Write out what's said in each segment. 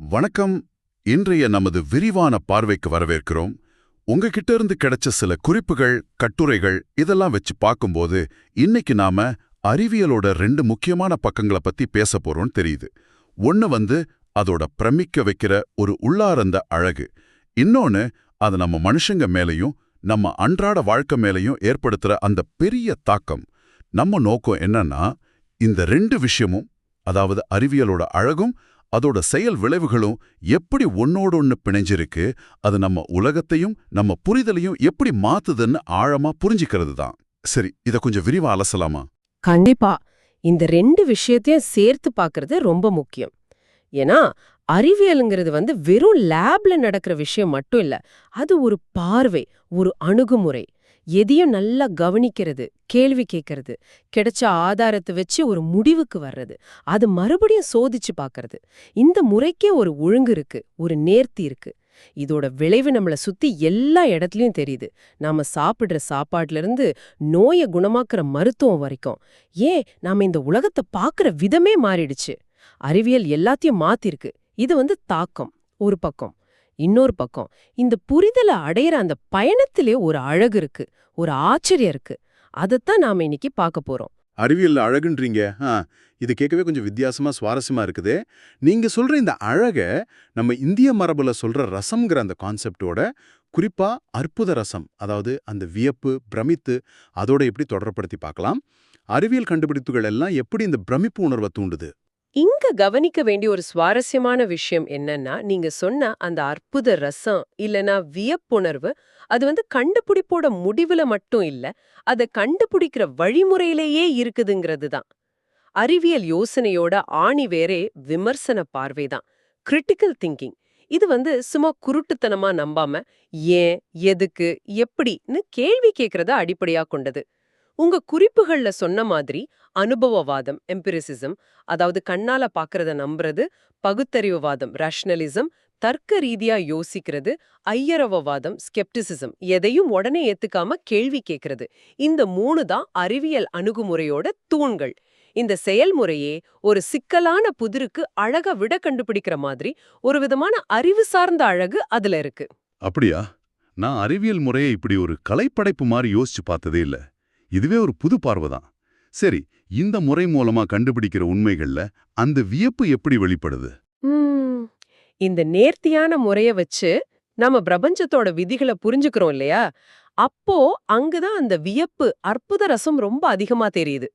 வணக்கம். இன்றைய நமது விரிவான பார்வைக்கு வரவேற்கிறோம். உங்ககிட்ட இருந்து கிடைச்ச சில குறிப்புகள் கட்டுரைகள் இதெல்லாம் வச்சு பார்க்கும்போது இன்னைக்கு நாம அறிவியலோட ரெண்டு முக்கியமான பக்கங்களை பத்தி பேச போறோம்னு தெரியுது. ஒன்று வந்து அதோட பிரமிக்க வைக்கிற ஒரு உள்ளார்ந்த அழகு. இன்னொன்னு அது நம்ம மனுஷங்க மேலயும் நம்ம அன்றாட வாழ்க்கை மேலயும் ஏற்படுத்துற அந்த பெரிய தாக்கம். நம்ம நோக்கம் என்னன்னா இந்த ரெண்டு விஷயமும் அதாவது அறிவியலோட அழகும் அதோட செயல் விளைவுகளும் எப்படி ஒன்னோடொன்னு பிணைஞ்சிருக்கு அது நம்ம உலகத்தையும் நம்ம புரிதலையும் எப்படி மாத்துதுன்னு ஆழமா புரிஞ்சிக்கிறது தான் சரி இத கொஞ்சம் விரிவா அலசலாமா? கண்டிப்பா. இந்த ரெண்டு விஷயத்தையும் சேர்த்து பார்க்கறது ரொம்ப முக்கியம். ஏன்னா அறிவியலுங்கிறது வந்து வெறும் லேப்ல நடக்கிற விஷயம் மட்டும் இல்ல அது ஒரு பார்வை ஒரு அணுகுமுறை. எதையும் நல்லா கவனிக்கிறது கேள்வி கேட்கறது கிடைச்ச ஆதாரத்தை வச்சு ஒரு முடிவுக்கு வர்றது அது மறுபடியும் சோதிச்சு பார்க்கறது. இந்த முறைக்கே ஒரு ஒழுங்கு இருக்கு ஒரு நேர்த்தி இருக்கு. இதோட விளைவு நம்மள சுத்தி எல்லா இடத்துலயும் தெரியுது. நாம சாப்பிடுற சாப்பாட்டுல இருந்து நோயை குணமாக்குற மருத்துவம் வரைக்கும். ஏன்? நாம இந்த உலகத்தை பாக்குற விதமே மாறிடுச்சு. அறிவியல் எல்லாத்தையும் மாத்திருக்கு. இது வந்து தாக்கம் ஒரு பக்கம். இன்னொரு பக்கம் இந்த புரிதலை அடையிற அந்த பயணத்திலே ஒரு அழகு இருக்கு ஒரு ஆச்சரியம் இருக்கு. அதைத்தான் நாம இன்னைக்கு பார்க்க போறோம். அறிவியல்ல அழகுன்றீங்க. ஆ இது கேட்கவே கொஞ்சம் வித்தியாசமா சுவாரஸ்யமா இருக்குது. நீங்க சொல்ற இந்த அழக நம்ம இந்திய மரபுல சொல்ற ரசம்ங்கிற அந்த கான்செப்டோட குறிப்பா அற்புத ரசம் அதாவது அந்த வியப்பு பிரமித்து அதோட எப்படி தொடர்படுத்தி பார்க்கலாம். அறிவியல் கண்டுபிடிப்புகள் எல்லாம் எப்படி இந்த பிரமிப்பு உணர்வை தூண்டுது? இங்க கவனிக்க வேண்டிய ஒரு சுவாரஸ்யமான விஷயம் என்னன்னா நீங்க சொன்ன அந்த அற்புத ரசம் இல்லனா வியப்புணர்வு அது வந்து கண்டுபிடிப்போட முடிவுல மட்டும் இல்ல அத கண்டுபிடிக்கிற வழிமுறையிலேயே இருக்குதுங்கிறது தான். அறிவியல் யோசனையோட ஆணி வேறே விமர்சன பார்வைதான் கிரிட்டிக்கல் திங்கிங் இது வந்து சும்மா குருட்டுத்தனமா நம்பாம ஏன் எதுக்கு எப்படின்னு கேள்வி கேட்கறத அடிப்படையா கொண்டது. உங்க குறிப்புகள்ல சொன்ன மாதிரி அனுபவவாதம் எம்பிரிசிசம் அதாவது கண்ணால பாக்குறத நம்புறது பகுத்தறிவுவாதம் ரஷ்னலிசம் தர்க்க ரீதியா யோசிக்கிறது ஐயரவவாதம் ஸ்கெப்டிசிசம் எதையும் உடனே ஏத்துக்காம கேள்வி கேட்கறது இந்த மூணு தான் அறிவியல் அணுகுமுறையோட தூண்கள். இந்த செயல்முறையே ஒரு சிக்கலான புதிருக்கு அழக விட கண்டுபிடிக்கிற மாதிரி ஒரு விதமான அறிவு சார்ந்த அழகு அதுல இருக்கு. அப்படியா? நான் அறிவியல் முறையை இப்படி ஒரு கலைப்படைப்பு மாதிரி யோசிச்சு பார்த்ததே இல்ல. இதுவே ஒரு புது பார்வை தான் சரி இந்த முறை மூலமா கண்டுபிடிக்கிற உண்மைகள்ல அந்த வியப்பு எப்படி வெளிப்படுது? இந்த நேர்த்தியான முறைய வச்சு நம்ம பிரபஞ்சத்தோட விதிகளை புரிஞ்சுக்கிறோம் இல்லையா? அப்போ அங்குதான் அந்த வியப்பு அற்புத ரசம் ரொம்ப அதிகமா தெரியுது.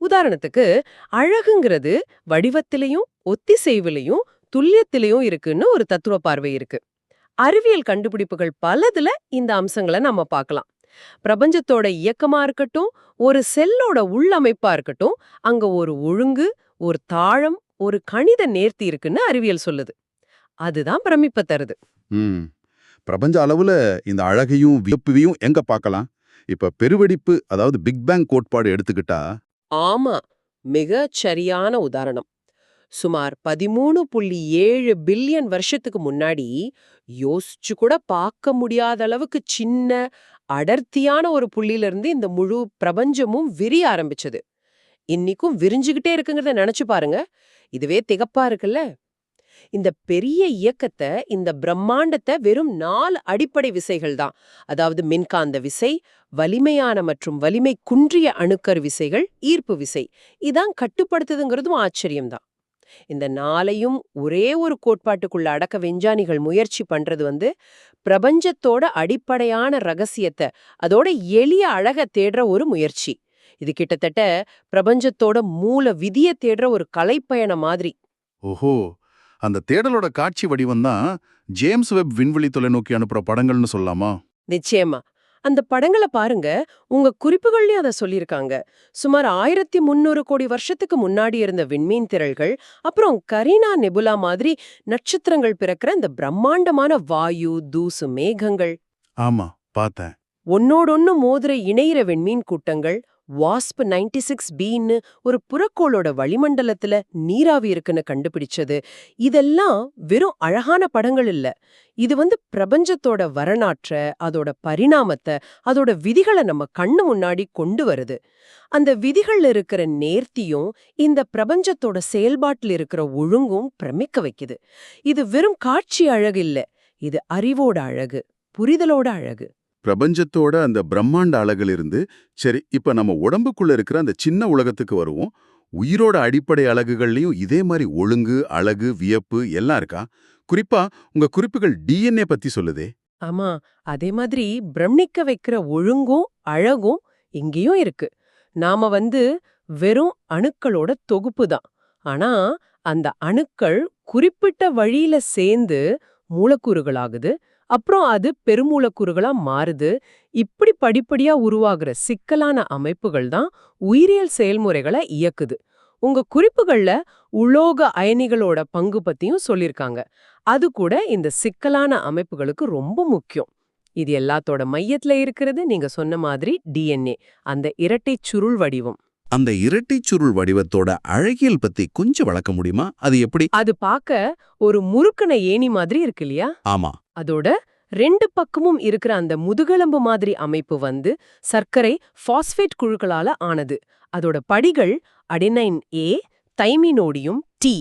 உதாரணத்துக்கு அழகுங்கிறது வடிவத்திலையும் ஒத்திசைவிலையும் துல்லியத்திலையும் இருக்குன்னு ஒரு தத்துவ பார்வை இருக்கு. அறிவியல் கண்டுபிடிப்புகள் பலதுல இந்த அம்சங்களை நம்ம பார்க்கலாம். பிரபஞ்சத்தோட இயக்கமா இருக்கட்டும் ஒரு செல்லோட உள்ளமைப்பா இருக்கட்டும் அங்க ஒரு ஒழுங்கு ஒரு தாழம் ஒரு கணித நேர்த்தி இருக்குன்னு அறிவியல் சொல்லுது. அதுதான் பிரமிப்ப தருது. பிரபஞ்ச அளவுல இந்த அழகையும் வியப்புவையும் எங்க பார்க்கலாம்? இப்ப பெருவெடிப்பு அதாவது பிக் பேங் கோட்பாடு எடுத்துக்கிட்டா ஆமா மிக சரியான உதாரணம். சுமார் பதிமூணு புள்ளி ஏழு பில்லியன் வருஷத்துக்கு முன்னாடி யோசிச்சு கூட பார்க்க முடியாத அளவுக்கு சின்ன அடர்த்தியான ஒரு புள்ளியிலிருந்து இந்த முழு பிரபஞ்சமும் விரிய ஆரம்பிச்சது. இன்னிக்கும் விரிஞ்சுகிட்டே இருக்குங்கிறத நினைச்சு பாருங்க. இதுவே திகப்பா இருக்குல்ல? இந்த பெரிய இயக்கத்தை இந்த பிரம்மாண்டத்தை வெறும் நாலு அடிப்படை விசைகள் தான். அதாவது மின்காந்த விசை வலிமையான மற்றும் வலிமை குன்றிய அணுக்கரு விசைகள் ஈர்ப்பு விசை. இதான் கட்டுப்படுத்துதுங்கிறதும் ஆச்சரியம்தான். இந்த நாளையும் ஒரே ஒரு கோட்பாட்டுக்குள்ள அடக்க விஞ்ஞானிகள் முயற்சி பண்றது வந்து பிரபஞ்சத்தோட அடிப்படையான ரகசியத்தை அதோட எளிய அழக தேடுற ஒரு முயற்சி. இது கிட்டத்தட்ட பிரபஞ்சத்தோட மூல விதிய தேடுற ஒரு கலைப்பயணம் மாதிரி. ஓஹோ! அந்த தேடலோட காட்சி வடிவம் தான் ஜேம்ஸ் வெப் விண்வெளி தொலைநோக்கி அனுப்புற படங்கள்னு சொல்லலாமா? நிச்சயமா. அந்த படங்களை பாருங்க. உங்க குறிப்புகள்லயும் அதை சொல்லியிருக்காங்க. சுமார் ஆயிரத்தி முன்னூறு கோடி வருஷத்துக்கு முன்னாடி இருந்த விண்மீன் திரள்கள் அப்புறம் கரீனா நெபுலா மாதிரி நட்சத்திரங்கள் பிறக்கிற இந்த பிரம்மாண்டமான வாயு தூசு மேகங்கள். ஆமா பார்த்தேன். ஒன்னோடொன்னு மோதிர இணையிற விண்மீன் கூட்டங்கள் வாஸ்ப் நைன்டி சிக்ஸ் பின்னு ஒரு புறக்கோளோட வளிமண்டலத்துல நீராவி இருக்குன்னு கண்டுபிடிச்சது. இதெல்லாம் வெறும் அழகான படங்கள் இல்ல. இது வந்து பிரபஞ்சத்தோட வரலாற்ற அதோட பரிணாமத்தை அதோட விதிகளை நம்ம கண்ணு முன்னாடி கொண்டு வருது. அந்த விதிகள்ல இருக்கிற நேர்த்தியும் இந்த பிரபஞ்சத்தோட செயல்பாட்டில் இருக்கிற ஒழுங்கும் பிரமிக்க வைக்குது. இது வெறும் காட்சி அழகு இல்ல. இது அறிவோட அழகு புரிதலோட அழகு. பிரபஞ்சத்தோட அந்த பிரம்மாண்ட அழகிலிருந்து சரி இப்ப நம்ம உடம்புக்குள்ள இருக்கிற அந்த சின்ன உலகத்துக்கு வருவோம். உயிரோட அடிப்படை அழகுகள்லயும் இதே மாதிரி ஒழுங்கு அழகு வியப்பு எல்லாம் இருக்கா? குறிப்பா உங்க குறிப்புகள் டிஎன்ஏ பத்தி சொல்லுதே. ஆமா அதே மாதிரி பிரமிக்க வைக்கிற ஒழுங்கும் அழகும் இங்கேயும் இருக்கு. நாம வந்து வெறும் அணுக்களோட தொகுப்பு தான். ஆனா அந்த அணுக்கள் குறிப்பிட்ட வழியில சேர்ந்து மூலக்கூறுகளாகுது அப்புறம் அது பெருமூலக்கூறுகளா மாறுது. இப்படி படிப்படியா உருவாகுற சிக்கலான அமைப்புகள் தான் உயிரியல் செயல்முறைகளை இயக்குது. உங்க குறிப்புகள்ல உலோக அயனிகளோட பங்கு பத்தியும் சொல்லிருக்காங்க. அது கூட இந்த சிக்கலான அமைப்புகளுக்கு ரொம்ப முக்கியம். இது எல்லாத்தோட மையத்துல இருக்கிறது நீங்க சொன்ன மாதிரி டிஎன்ஏ அந்த இரட்டை சுருள் வடிவம். அந்த இரட்டைச் சுருள் வடிவத்தோட அழகியல் பத்தி கொஞ்சம் விளக்க முடியுமா? அது எப்படி? அது பார்க்க ஒரு முறுக்கன ஏணி மாதிரி இருக்கு இல்லையா? ஆமா. அதோட ரெண்டு பக்கமும் இருக்கிற அந்த முதுகெலும்பு மாதிரி அமைப்பு வந்து சர்க்கரை ஃபாஸ்பேட் குழுக்களால ஆனது. அதோட படிகள் அடினைன் ஏ தைமினோடியும் டி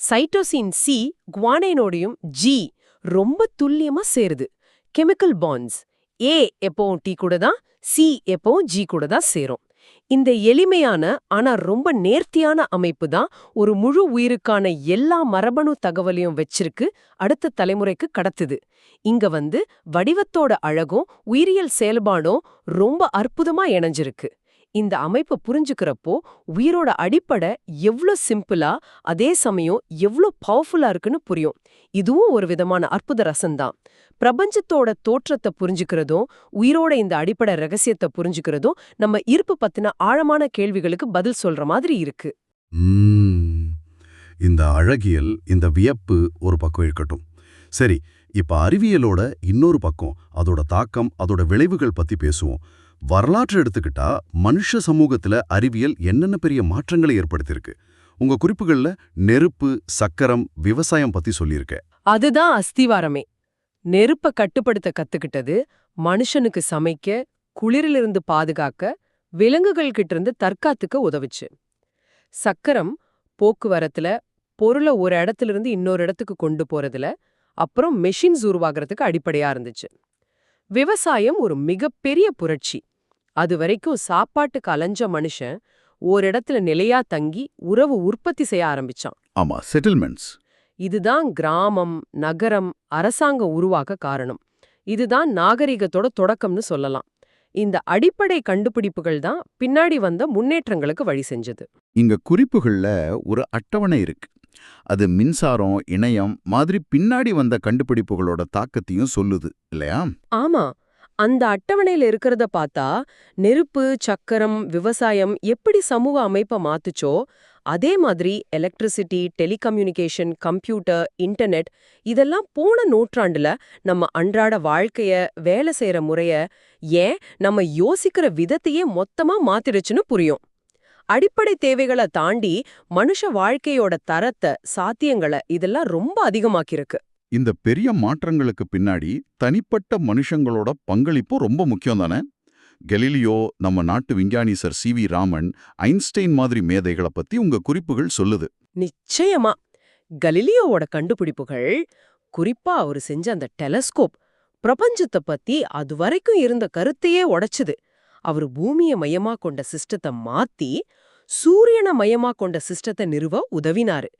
சைட்டோசின் சி குவானைனோடியும் ஜி ரொம்ப துல்லியமா சேருது. கெமிக்கல் பாண்ட்ஸ் ஏ எப்பவும் டி கூட தான் சி எப்பவும் ஜி கூட தான் சேரும். இந்த எளிமையான ஆனா ரொம்ப நேர்த்தியான அமைப்பு தான் ஒரு முழு உயிருக்கான எல்லா மரபணு தகவலையும் வச்சிருக்கு அடுத்த தலைமுறைக்கு கடத்துது. இங்க வந்து வடிவத்தோட அழகும் உயிரியல் செயல்பாடும் ரொம்ப அற்புதமா இணைஞ்சிருக்கு. இந்த அமைப்பை புரிஞ்சுக்கிறப்போ உயிரோட அடிப்படை எவ்ளோ சிம்பிளா அதே சமயம் எவ்ளோ பவர்ஃபுல்லா இருக்குன்னு புரியும். இதுவும் ஒரு விதமான அற்புத ரசம்தான். பிரபஞ்சத்தோட தோற்றத்தை புரிஞ்சுக்கிறதும் உயிரோட இந்த அடிப்படை ரகசியத்தை புரிஞ்சுக்கிறதும் நம்ம இருப்பு பத்தின ஆழமான கேள்விகளுக்கு பதில் சொல்ற மாதிரி இருக்கு. இந்த அழகியல் இந்த வியப்பு ஒரு பக்கம் இருக்கட்டும். சரி இப்ப அறிவியலோட இன்னொரு பக்கம் அதோட தாக்கம் அதோட விளைவுகள் பத்தி பேசுவோம். வரலாற்று எடுத்துக்கிட்டா மனுஷ சமூகத்துல அறிவியல் என்னென்ன பெரிய மாற்றங்களை ஏற்படுத்தியிருக்கு? உங்க குறிப்புகள்ல நெருப்பு சக்கரம் விவசாயம் பத்தி சொல்லியிருக்க அதுதான் அஸ்திவாரமே. நெருப்ப கட்டுப்படுத்த கத்துக்கிட்டது மனுஷனுக்கு சமைக்க குளிரிலிருந்து பாதுகாக்க விலங்குகள் கிட்ட இருந்து தற்காத்துக்க உதவுச்சு. சக்கரம் போக்குவரத்துல பொருளை ஒரு இடத்துல இருந்து இன்னொரு இடத்துக்கு கொண்டு போறதுல அப்புறம் மெஷின்ஸ் உருவாகிறதுக்கு அடிப்படையா இருந்துச்சு. விவசாயம் ஒரு மிகப்பெரிய புரட்சி. அது வரைக்கும் சாப்பாட்டுக்கு அலைஞ்ச மனுஷன் ஓரிடத்துல நிலையா தங்கி உறவு உற்பத்தி செய்ய ஆரம்பிச்சான். ஆமா செட்டில்மெண்ட்ஸ் இதுதான் கிராமம் நகரம் அரசாங்கம் உருவாக்க காரணம். இதுதான் நாகரிகத்தோட தொடக்கம்னு சொல்லலாம். இந்த அடிப்படை கண்டுபிடிப்புகள் தான் பின்னாடி வந்த முன்னேற்றங்களுக்கு வழி செஞ்சது. இங்க குறிப்புகள்ல ஒரு அட்டவணை இருக்கு. அது மின்சாரம் இணையம் மாதிரி பின்னாடி வந்த கண்டுபிடிப்புகளோட தாக்கத்தையும் சொல்லுது இல்லையா? ஆமா. அந்த அட்டவணையில இருக்கிறத பார்த்தா நெருப்பு சக்கரம் விவசாயம் எப்படி சமூக அமைப்பை மாத்துச்சோ அதே மாதிரி எலக்ட்ரிசிட்டி டெலிகம்யூனிகேஷன் கம்ப்யூட்டர் இன்டர்நெட் இதெல்லாம் போன நூற்றாண்டுல நம்ம அன்றாட வாழ்க்கைய வேலை செய்யற முறைய ஏன் நம்ம யோசிக்கிற விதத்தையே மொத்தமா மாத்திடுச்சுன்னு புரியும். அடிப்படை தேவைகளை தாண்டி மனுஷ வாழ்க்கையோட தரத்தை சாத்தியங்களை இதெல்லாம் ரொம்ப அதிகமாக்கியிருக்கு. இந்த பெரிய மாற்றங்களுக்கு பின்னாடி தனிப்பட்ட மனுஷங்களோட பங்களிப்பு ரொம்ப முக்கியம் தானே? கெலிலியோ நம்ம நாட்டு விஞ்ஞானி sir C V Raman Einstein மாதிரி மேதைகளை பத்தி உங்க குறிப்புகள் சொல்லுது. நிச்சயமா. கலிலியோவோட கண்டுபிடிப்புகள் குறிப்பா அவர் செஞ்ச அந்த டெலஸ்கோப் பிரபஞ்சத்தை பத்தி அது வரைக்கும் இருந்த கருத்தையே உடைச்சுது. அவர் பூமியை மையமா கொண்ட சிஸ்டத்தை மாத்தி சூரியனை மையமா கொண்ட சிஸ்டத்தை நிறுவ உதவினாரு.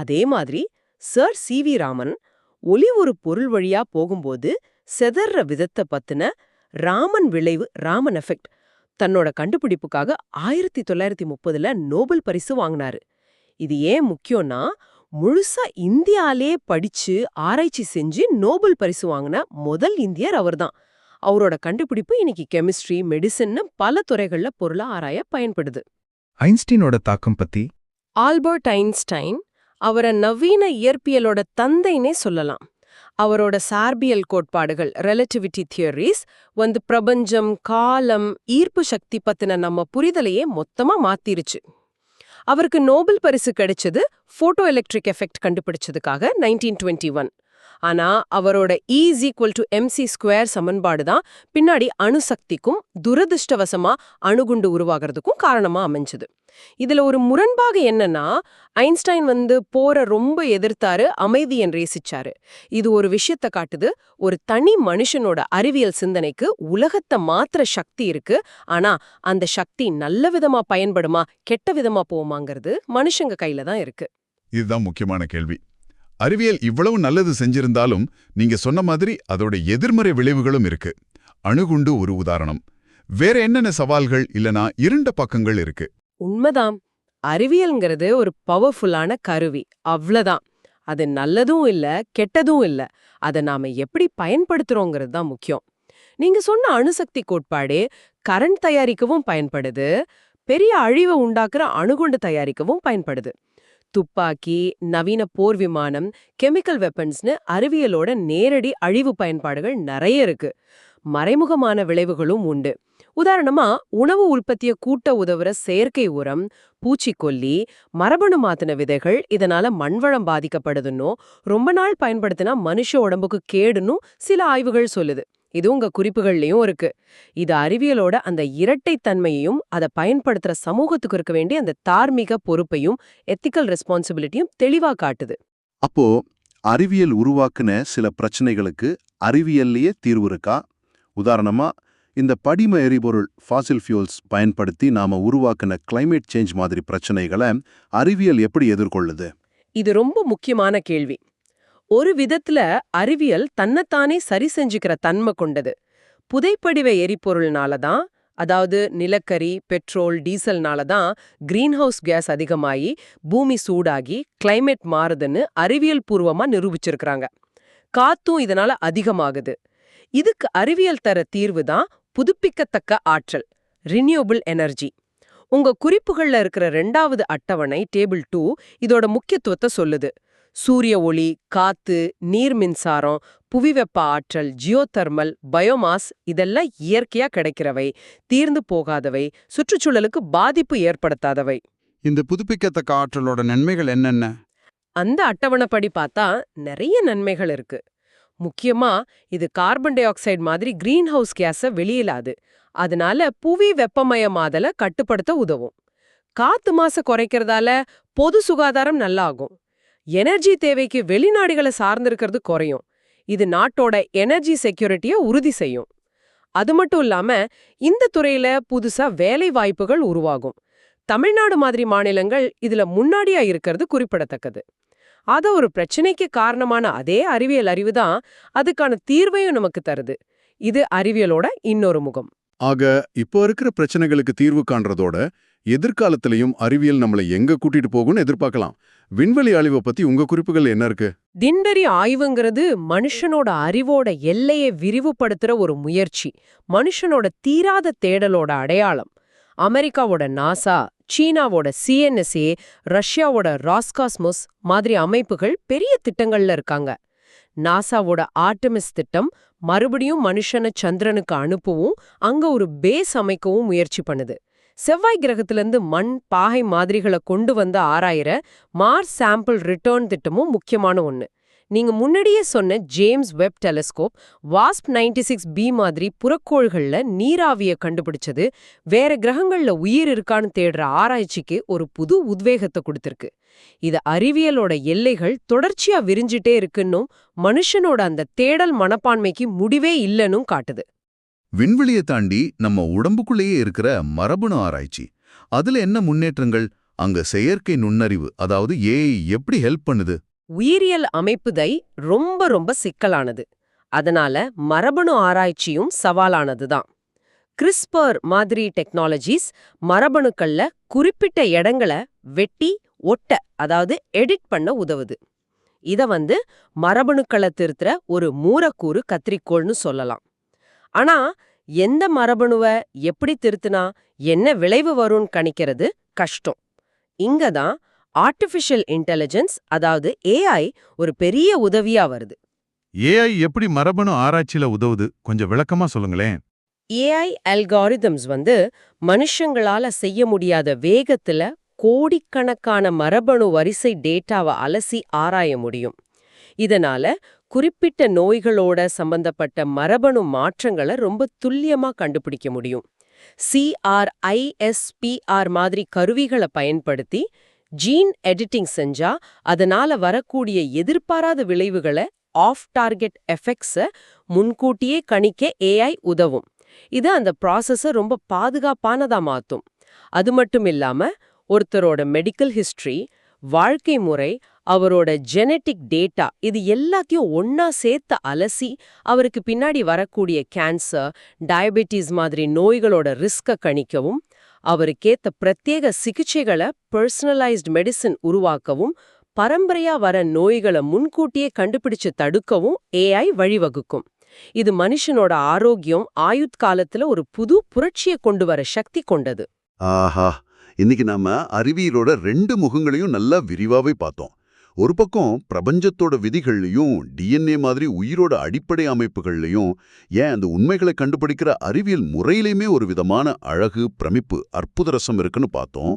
அதே மாதிரி சர் சி வி ராமன் ஒளி ஒரு பொருள் வழியா போகும்போது செதற விதத்தை பத்தின ராமன் விளைவு ராமன் எஃபெக்ட் தன்னோட கண்டுபிடிப்புக்காக ஆயிரத்தி தொள்ளாயிரத்தி முப்பதுல நோபல் பரிசு வாங்கினாரு. இது ஏன் முக்கியம்னா முழுசா இந்தியாலே படிச்சு ஆராய்ச்சி செஞ்சு நோபல் பரிசு வாங்கின முதல் இந்தியர் அவர்தான். அவரோட கண்டுபிடிப்பு இன்னைக்கு கெமிஸ்ட்ரி மெடிசின்னு பல துறைகள்ல பொருளா ஆராய பயன்படுது. ஐன்ஸ்டீனோட தாக்கம் பத்தி? ஆல்பர்ட் ஐன்ஸ்டைன் அவரை நவீன இயற்பியலோட தந்தைனே சொல்லலாம். அவரோட சார்பியல் கோட்பாடுகள் ரெலட்டிவிட்டி தியரிஸ் வந்து பிரபஞ்சம் காலம் ஈர்ப்பு சக்தி பத்தின நம்ம புரிதலையே மொத்தமா மாத்திருச்சு. அவருக்கு நோபல் பரிசு கிடைச்சது போட்டோ எலக்ட்ரிக் எஃபெக்ட் கண்டுபிடிச்சதுக்காக நைன்டீன் டுவெண்ட்டி ஒன் ஆனா அவரோட is equal to MC square சமன்பாடு தான் பின்னாடி அணுசக்திக்கும் துரதிர்ஷ்டவசமா அணுகுண்டு உருவாகிறதுக்கும் காரணமா அமைஞ்சது. இதுல ஒரு முரண்பாக என்னன்னா ஐன்ஸ்டைன் வந்து போற ரொம்ப எதிர்த்தாரு அமைதியை ரேசிச்சாரு இது ஒரு விஷயத்த காட்டுது ஒரு தனி மனுஷனோட அறிவியல் சிந்தனைக்கு உலகத்தை மாத்திர சக்தி இருக்கு ஆனா அந்த சக்தி நல்ல விதமா பயன்படுமா கெட்ட விதமா போமாங்கிறது மனுஷங்க கையில தான் இருக்கு. இதுதான் முக்கியமான கேள்வி. அறிவியல் இவ்வளவு நல்லது செஞ்சிருந்தாலும் நீங்க சொன்ன மாதிரி அதோட எதிர்மறை விளைவுகளும் இருக்கு. அணுகுண்டு ஒரு உதாரணம். வேற என்னென்ன சவால்கள் இல்லனா இருண்ட பக்கங்கள் இருக்கு. உண்மைதான் அறிவியல்ங்கிறது ஒரு பவர்ஃபுல்லான கருவி. அவ்வளவுதான். அது நல்லதும் இல்ல கெட்டதும் இல்ல. அதை நாம எப்படி பயன்படுத்துறோங்கிறது தான் முக்கியம். நீங்க சொன்ன அணுசக்தி கோட்பாடே கரண்ட் தயாரிக்கவும் பயன்படுது. பெரிய அழிவை உண்டாக்குற அணுகுண்டு தயாரிக்கவும் பயன்படுது. துப்பாக்கி நவீன போர் விமானம் கெமிக்கல் வெப்பன்ஸ்னு அறிவியலோட நேரடி அழிவு பயன்பாடுகள் நிறைய இருக்கு. மறைமுகமான விளைவுகளும் உண்டு. உதாரணமா உணவு உற்பத்திய கூட்ட உதவுற செயற்கை உரம் பூச்சிக்கொல்லி மரபணு மாத்தின விதைகள் இதனால மண்வளம் பாதிக்கப்படுதுன்னோ ரொம்ப நாள் பயன்படுத்தினா மனுஷ உடம்புக்கு கேடுன்னு சில ஆய்வுகள் சொல்லுது. இது உங்க குறிப்புகள்லயும் இருக்கு. இது அறிவியலோட அந்த இரட்டைத்தன்மையையும் அதை பயன்படுத்துற சமூகத்துக்கு இருக்க வேண்டிய அந்த தார்மீக பொறுப்பையும் எத்திக்கல் ரெஸ்பான்சிபிலிட்டியும் தெளிவா காட்டுது. அப்போ அறிவியல் உருவாக்குன சில பிரச்சனைகளுக்கு அறிவியல்லையே தீர்வு இருக்கா? உதாரணமா இந்த படிம எரிபொருள் ஃபாசில் ஃபியூல்ஸ் பயன்படுத்தி நாம உருவாக்குன கிளைமேட் சேஞ்ச் மாதிரி பிரச்சனைகளை அறிவியல் எப்படி எதிர்கொள்ளுது? இது ரொம்ப முக்கியமான கேள்வி. ஒரு விதத்துல அறிவியல் தன்னைத்தானே சரி செஞ்சுக்கிற தன்மை கொண்டது. புதைப்படிவ எரிபொருள்னால தான் அதாவது நிலக்கரி பெட்ரோல் டீசல்னால தான் கிரீன்ஹவுஸ் கேஸ் அதிகமாகி பூமி சூடாகி கிளைமேட் மாறுதுன்னு அறிவியல் பூர்வமா நிரூபிச்சிருக்கிறாங்க. காத்தும் இதனால அதிகமாகுது. இதுக்கு அறிவியல் தர தீர்வு தான் புதுப்பிக்கத்தக்க ஆற்றல் ரினியூபிள் எனர்ஜி உங்க குறிப்புகள்ல இருக்கிற ரெண்டாவது அட்டவணை டேபிள் டூ இதோட முக்கியத்துவத்தை சொல்லுது. சூரிய ஒளி காத்து நீர் மின்சாரம் புவி வெப்ப ஆற்றல் ஜியோதெர்மல் பயோமாஸ் இதெல்லாம் இயற்கையா கிடைக்கிறவை தீர்ந்து போகாதவை சுற்றுச்சூழலுக்கு பாதிப்பு ஏற்படுத்தாதவை. இந்த புதுப்பிக்கத்தக்க ஆற்றலோட நன்மைகள் என்னென்ன? அந்த அட்டவணைப்படி பார்த்தா நிறைய நன்மைகள் இருக்கு. முக்கியமா இது கார்பன் டை ஆக்சைடு மாதிரி கிரீன் ஹவுஸ் கேஸ வெளியிலாது. அதனால புவி வெப்பமயமாதல கட்டுப்படுத்த உதவும். காத்து மாச குறைக்கிறதால பொது சுகாதாரம் நல்லாகும். எனர்ஜி தேவைக்கு வெளிநாடுகளை சார்ந்திருக்கிறது குறையும். இது நாட்டோட எனர்ஜி செக்யூரிட்டியை உறுதி செய்யும். அது மட்டும் இல்லாம இந்த துறையில புதுசா வேலை வாய்ப்புகள் உருவாகும். தமிழ்நாடு மாதிரி மாநிலங்கள் இதுல முன்னாடியா இருக்கிறது குறிப்பிடத்தக்கது. அத ஒரு பிரச்சனைக்கு காரணமான அதே அறிவியல் அறிவு தான் அதுக்கான தீர்வையும் நமக்கு தருது. இது அறிவியலோட இன்னொரு முகம். ஆக இப்போ இருக்கிற பிரச்சனைகளுக்கு தீர்வு காண்றதோட எதிர்காலத்திலையும் அறிவியல் நம்மளை எங்க கூட்டிட்டு போகும்னு எதிர்பார்க்கலாம். விண்வெளி அழிவை பத்தி உங்க குறிப்புகள் என்ன இருக்கு? திண்டறி ஆய்வுங்கிறது மனுஷனோட அறிவோட எல்லையை விரிவுபடுத்துற ஒரு முயற்சி. மனுஷனோட தீராத தேடலோட அடையாளம். அமெரிக்காவோட நாசா சீனாவோட சிஎன்எஸ்ஏ ரஷ்யாவோட ராஸ்காஸ்மோஸ் மாதிரி அமைப்புகள் பெரிய திட்டங்கள்ல இருக்காங்க. நாசாவோட ஆர்டமிஸ் திட்டம் மறுபடியும் மனுஷனை சந்திரனுக்கு அனுப்பவும் அங்க ஒரு பேஸ் அமைக்கவும் முயற்சி பண்ணுது. செவ்வாய் கிரகத்திலிருந்து மண் பாகை மாதிரிகளை கொண்டு வந்து ஆராயிற மார்ஸ் சாம்பிள் ரிட்டர்ன் திட்டமும் முக்கியமான ஒன்று நீங்க முன்னாடியே சொன்ன ஜேம்ஸ் வெப் டெலஸ்கோப் வாஸ்ப் 96 சிக்ஸ் பி மாதிரி புறக்கோள்கள்ல நீராவிய கண்டுபிடிச்சது வேற கிரகங்கள்ல உயிர் இருக்கான்னு தேடுற ஆராய்ச்சிக்கு ஒரு புது உத்வேகத்தை கொடுத்திருக்கு. இது அறிவியலோட எல்லைகள் தொடர்ச்சியா விரிஞ்சிட்டே இருக்குன்னும் மனுஷனோட அந்த தேடல் மனப்பான்மைக்கு முடிவே இல்லைன்னும் காட்டுது. விண்வெளியை தாண்டி நம்ம உடம்புக்குள்ளேயே இருக்கிற மரபணு ஆராய்ச்சி. அதுல என்ன முன்னேற்றங்கள்? அங்க செயற்கை நுண்ணறிவு அதாவது ஏஐ எப்படி ஹெல்ப் பண்ணுது? உயிரியல் அமைப்புதை ரொம்ப ரொம்ப சிக்கலானது. அதனால மரபணு ஆராய்ச்சியும் சவாலானதுதான் கிறிஸ்பர் மாதிரி டெக்னாலஜிஸ் மரபணுக்கள்ல குறிப்பிட்ட இடங்களை வெட்டி ஒட்ட அதாவது எடிட் பண்ண உதவுது. இத வந்து மரபணுக்களை திருத்துற ஒரு மூரக்கூறு கத்திரிக்கோள்னு சொல்லலாம். ஆனா எந்த மரபணுவ எப்படி திருத்துனா என்ன விளைவு வரும்னு கணிக்கிறது கஷ்டம். இங்க தான் ஆர்டிஃபிஷியல் இன்டெலிஜென்ஸ் அதாவது ஏஐ ஒரு பெரிய உதவியா வருது. ஏஐ எப்படி மரபணு ஆராய்ச்சியில உதவுது? கொஞ்சம் விளக்கமா சொல்லுங்களேன். ஏஐ அல்காரிதம்ஸ் வந்து மனுஷங்களால செய்ய முடியாத வேகத்துல கோடிக்கணக்கான மரபணு வரிசை டேட்டாவை அலசி ஆராய முடியும். இதனால குறிப்பிட்ட நோய்களோட சம்பந்தப்பட்ட மரபணு மாற்றங்களை ரொம்ப துல்லியமா கண்டுபிடிக்க முடியும். சிஆர்ஐஎஸ்பிஆர் மாதிரி கருவிகளை பயன்படுத்தி ஜீன் எடிட்டிங் செஞ்சா அதனால வரக்கூடிய எதிர்பாராத விளைவுகளை ஆஃப் டார்கெட் எஃபெக்ட்ஸை முன்கூட்டியே கணிக்க ஏஐ உதவும். இது அந்த ப்ராசஸை ரொம்ப பாதுகாப்பானதா மாத்தும். அது மட்டும் இல்லாம ஒருத்தரோட மெடிக்கல் ஹிஸ்டரி வாழ்க்கை முறை அவரோட ஜெனட்டிக் டேட்டா இது எல்லாத்தையும் ஒன்னா சேர்த்து அலசி அவருக்கு பின்னாடி வரக்கூடிய கேன்சர் டயபெட்டிஸ் மாதிரி நோய்களோட ரிஸ்கை கணிக்கவும் அவருக்கேத்த பிரத்யேக சிகிச்சைகளை பர்சனலைஸ்ட் மெடிசின் உருவாக்கவும் பரம்பரையா வர நோய்களை முன்கூட்டியே கண்டுபிடிச்சு தடுக்கவும் ஏஐ வழிவகுக்கும். இது மனுஷனோட ஆரோக்கியம் ஆயுத்காலத்துல ஒரு புது புரட்சியை கொண்டு வர சக்தி கொண்டது. ஆஹா! இன்னைக்கு நாம அறிவியலோட ரெண்டு முகங்களையும் நல்லா விரிவாவே பார்த்தோம். ஒரு பக்கம் பிரபஞ்சத்தோட விதிகள்லையும் டிஎன்ஏ மாதிரி உயிரோட அடிப்படை அமைப்புகள்லையும் ஏன் அந்த உண்மைகளை கண்டுபிடிக்கிற அறிவியல் முறையிலையுமே ஒரு விதமான அழகு பிரமிப்பு அற்புத ரசம் இருக்குன்னு பார்த்தோம்.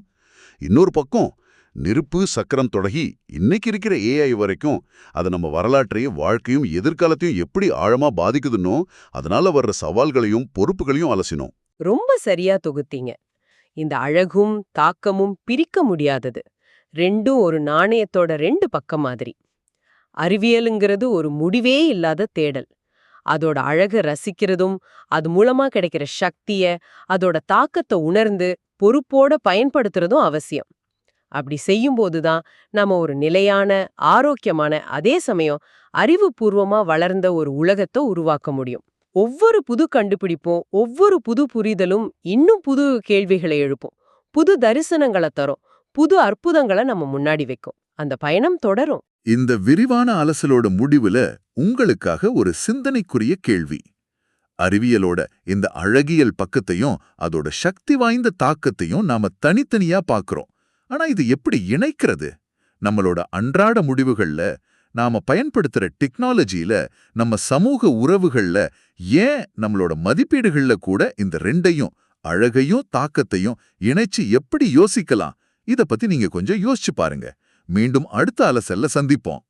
இன்னொரு பக்கம் நெருப்பு சக்கரம் தொடங்கி இன்னைக்கு இருக்கிற ஏஐ வரைக்கும் அது நம்ம வரலாற்றையும் வாழ்க்கையும் எதிர்காலத்தையும் எப்படி ஆழமா பாதிக்குதுன்னோ அதனால வர்ற சவால்களையும் பொறுப்புகளையும் அலசினோம். ரொம்ப சரியா தொகுத்தீங்க. இந்த அழகும் தாக்கமும் பிரிக்க முடியாதது. ரெண்டும் ஒரு நாணயத்தோட ரெண்டு பக்கம் மாதிரி. அறிவியலுங்கிறது ஒரு முடிவே இல்லாத தேடல். அதோட அழக ரசிக்கிறதும் அது மூலமா கிடைக்கிற சக்திய அதோட தாக்கத்தை உணர்ந்து பொறுப்போட பயன்படுத்துறதும் அவசியம். அப்படி செய்யும்போது தான் நாம ஒரு நிலையான ஆரோக்கியமான அதே சமயம் அறிவுபூர்வமா வளர்ந்த ஒரு உலகத்தை உருவாக்க முடியும். ஒவ்வொரு புது கண்டுபிடிப்பும் ஒவ்வொரு புது புரிதலும் இன்னும் புது கேள்விகளை எழுப்பும். புது தரிசனங்களை தரும். புது அற்புதங்களை நம்ம முன்னாடி வைக்கும். அந்த பயணம் தொடரும். இந்த விரிவான அலசலோட முடிவுல உங்களுக்காக ஒரு சிந்தனைக்குரிய கேள்வி. அறிவியலோட இந்த அழகியல் பக்கத்தையும் அதோட சக்தி வாய்ந்த தாக்கத்தையும் நாம தனித்தனியா பார்க்கறோம் ஆனா இது எப்படி இணைக்கிறது? நம்மளோட அன்றாட முடிவுகள்ல நாம பயன்படுத்துற டெக்னாலஜியில நம்ம சமூக உறவுகள்ல ஏன் நம்மளோட மதிப்பீடுகள்ல கூட இந்த ரெண்டையும் அழகையும் தாக்கத்தையும் இணைச்சு எப்படி யோசிக்கலாம்? இத பத்தி நீங்க கொஞ்சம் யோசிச்சு பாருங்க. மீண்டும் அடுத்த அலசல்ல சந்திப்போம்.